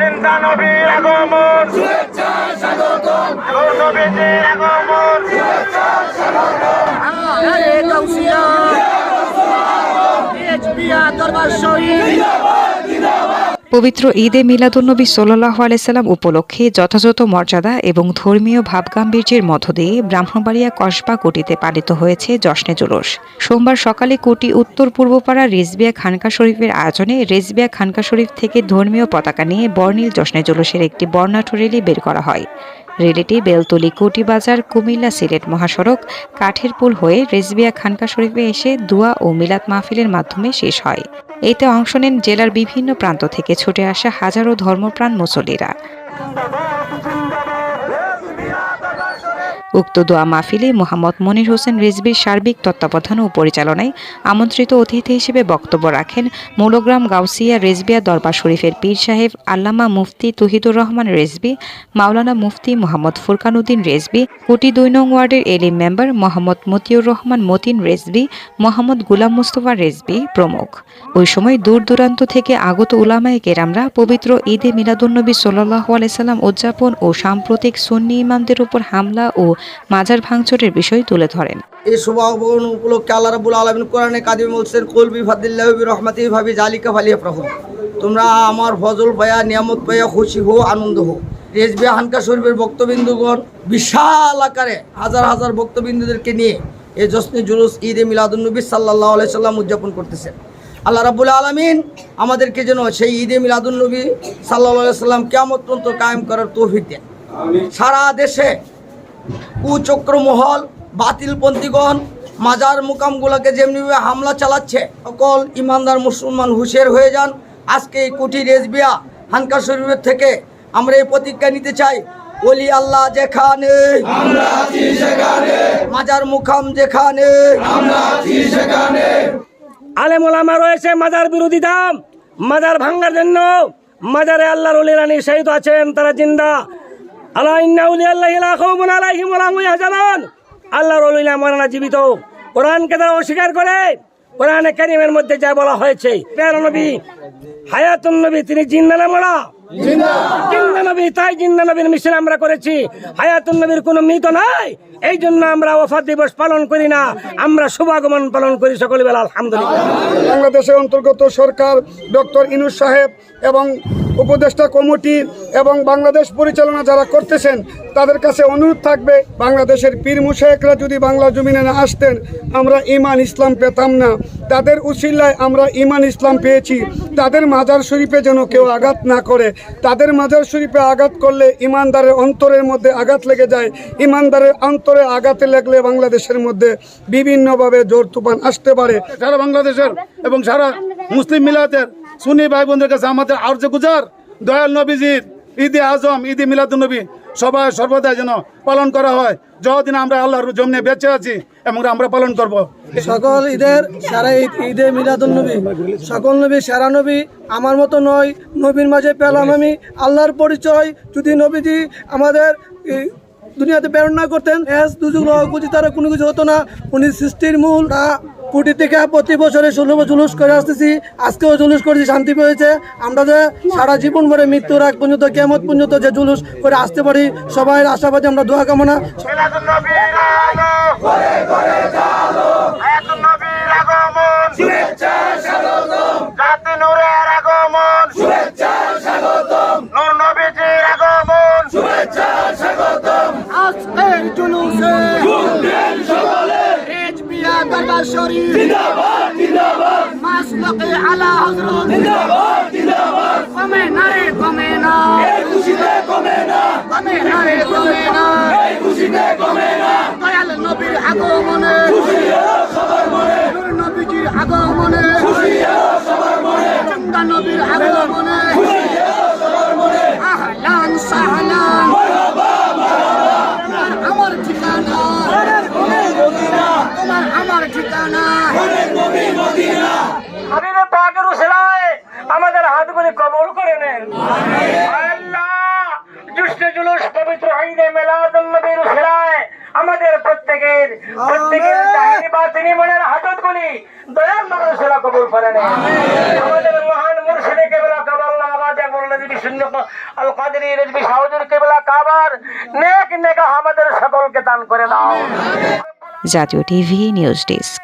চিন্তা নবীর আগমন নবীজির আগমন আরে গাউসিয়া এইচপিয়া দরবার শহীদ পবিত্র ঈদে মিলাদুন্নবী সোল্লাহ আলাইসাল্লাম উপলক্ষে যথাযথ মর্যাদা এবং ধর্মীয় ভাবগাম্ভীর্যের মধ্য দিয়ে ব্রাহ্মণবাড়িয়া কসবা কোটিতে পালিত হয়েছে জশ্নে জুলুস। সোমবার সকালে কোটি উত্তর পূর্বপাড়া রেজবিয়া খানকা শরীফের আয়োজনে রেজবিয়া খানকা শরীফ থেকে ধর্মীয় পতাকা নিয়ে বর্ণিল জশ্নে জুলুসের একটি বর্ণাঢ্য রেলি বের করা হয়। রেলিটি বেলতলি কোটিবাজার কুমিল্লা সিলেট মহাসড়ক কাঠের পুল হয়ে রেজবিয়া খানকা শরীফে এসে দুয়া ও মিলাদ মাহফিলের মাধ্যমে শেষ হয়। এতে অংশ নেন জেলার বিভিন্ন প্রান্ত থেকে ছুটে আসা হাজারো ধর্মপ্রাণ মুসল্লিরা। উক্ত দোয়া মাহফিলে মোহাম্মদ মনির হোসেন রিজবির সার্বিক তত্ত্বাবধান ও পরিচালনায় আমন্ত্রিত অতিথি হিসেবে বক্তব্য রাখেন মৌলগ্রাম গাউসিয়া রেজবিয়া দরবার শরীফের পীর সাহেব আল্লামা মুফতি তুহিদুর রহমান রেজবি মাওলানা মুফতি মোহাম্মদ ফুরকান উদ্দিন রেজবি কোটি দুই নং ওয়ার্ডের এলিম মেম্বার মোহাম্মদ মতিউর রহমান মতিন রেজবি মোহাম্মদ গুলাম মুস্তফা রেজবি প্রমুখ। ওই সময় দূর দূরান্ত থেকে আগত উলামায়ে কেরামরা পবিত্র ঈদে মিলাদুন্নবী সাল্লাহ আলাইসাল্লাম উদযাপন ও সাম্প্রতিক সুন্নি ইমামদের উপর হামলা ও মাজার ভাঙচুরের বিষয় তুলে ধরেন। এই শুভাগমন উপলক্ষে আল্লাহ রাবুল আলমিন কোরআনে কাদিম বলছেন কলবি ফাদিল্লাহ রহমাতি ভাবি জালিকা ফালিয়া প্রভু তোমরা আমার ফজল পায়া, নিয়ামত পায়া, খুশি হো আনন্দ হো রেজবি হানকা শরীফের বক্তবিন্দুগণ বিশাল আকারে হাজার হাজার বক্তবিন্দুদেরকে নিয়ে এই জসনি জুলুস ঈদ এ মিলাদুলনবী সাল্লাহ সাল্লাম উদযাপন করতেছেন। আল্লাহ রাবুল আলমিন আমাদেরকে যেন সেই ঈদে মিলাদুলনবী সাল্লাহ সাল্লাম কেমন কায়েম করার তৌফিক দেন। সারা দেশে কুচক্রমহল বাতিলপন্থীগণ মাজার মুকামগুলোকে যেমনিভাবে হামলা চালাচ্ছে সকল ইমানদার মুসলমান হুশের হয়ে যান। আজকে এই কুঠি রেজবিয়া হানকা শরীফের থেকে আমরা এই প্রতিজ্ঞা নিতে চাই ওলি আল্লাহ যেখানে। মাজার মুখাম যেখানে। আলেম ওলামা রয়েছে মাজার বিরোধী দাম মাজার ভাঙ্গার জন্য। মাজারে আল্লাহর উলিরানি শহীদ আছেন তারা জিন্দা। আল্লাহ, ইন্না উলি আল্লাহ আল্লাহর মরানা জীবিত। কোরআনকে তারা অস্বীকার করে। কোরআনে কারিমের মধ্যে যা বলা হয়েছে, প্যারা নবী তিনি জিন্দা না মরা। জিন্দা নবী তাই জিন্দা নবীর মিশন আমরা করেছি। হায়াতুন নবীর কোনো মৃত নাই। এই জন্য আমরা ওফাত দিবস পালন করি না। আমরা শুভাগমন পালন করি সকল বেলা আলহামদুলিল্লাহ। বাংলাদেশের অন্তর্গত সরকার ডক্টর ইনুস সাহেব এবং উপদেষ্টা কমিটি এবং বাংলাদেশ পরিচালনা যারা করতেছেন তাদের কাছে অনুরোধ থাকবে বাংলাদেশের পীর মুশায়েকরা যদি বাংলা জমিনে না আসতেন আমরা ইমান ইসলাম পেতাম না। তাদের উসিল্লায় আমরা ইমান ইসলাম পেয়েছি। তাদের মাজার শরীফে যেন কেউ আঘাত না করে। তাদের মাজার শরীফে আঘাত করলে ইমানদারের অন্তরের মধ্যে আঘাত লেগে যায়। ইমানদারের অন্তরে আঘাতে লাগলে বাংলাদেশের মধ্যে বিভিন্নভাবে জোর তুফান আসতে পারে। সারা বাংলাদেশের এবং সারা মুসলিম মিলাতের সুনি ভাই বোনদের কাছে আমাদের আর্য গুজার দয়াল নবীজির ঈদে আজম, ঈদে মিলাদুন্নবী সবাই সর্বদা যেন পালন করা হয়। যতদিন আমরা আল্লাহর জমনে বেঁচে আছি এবং আমরা পালন করব। সকল ঈদের সারা ঈদ, ঈদে মিলাদুল নবী। সকল নবী, সারা নবী, আমার মতো নয়, নবীর মাঝে পেলাম আমি আল্লাহর পরিচয়। যদি নবীজি আমাদের দুনিয়াতে প্রেরণ না করতেন, এস কুচি তারা কোনো কিছু হতো না। উনি সৃষ্টির মূল কুটি থেকে প্রতি বছরে ষোলো জুলুস করে আসতেছি। আজকেও জুলুস করেছি শান্তি পেয়েছে। আমরা যে সারা জীবন ভরে মৃত্যুর আগ পর্যন্ত কেমত পর্যন্ত যে জুলুস করে আসতে পারি সবাই আশাবাদী আমরা দোয়া কামনা আলো ঘরে ঘরে জালো হায়াতুন নবীর আগমন শুভেচ্ছা স্বাগতম জাতি নূরের আগমন শুভেচ্ছা স্বাগতম নূর নবীজির আগমন শুভেচ্ছা স্বাগতম আজকের জুলুসে এইচপিয়া দরবার শরীফ জিন্দাবাদ জিন্দাবাদ। মাসলাকে আলা হযরত। জিন্দাবাদ জিন্দাবাদ। কমে না রে কমে না। এই খুশিতে কমে না। কমে না রে কমে না। এই খুশিতে কমে না। দয়াল আমাদের প্রত্যেকের চাহিদি বা তিনি মনের হাজতগুলি দয়াল নবীর কবুল করে আমাদের মহান মুর্শিদে কেবলা শূন্য আল কাদেরি রেজবি শাহুজুর কেবলা কাবার। নেক নেকা আমাদের সকলকে দান করে দাও। জাতীয় টিভি নিউজ ডেস্ক।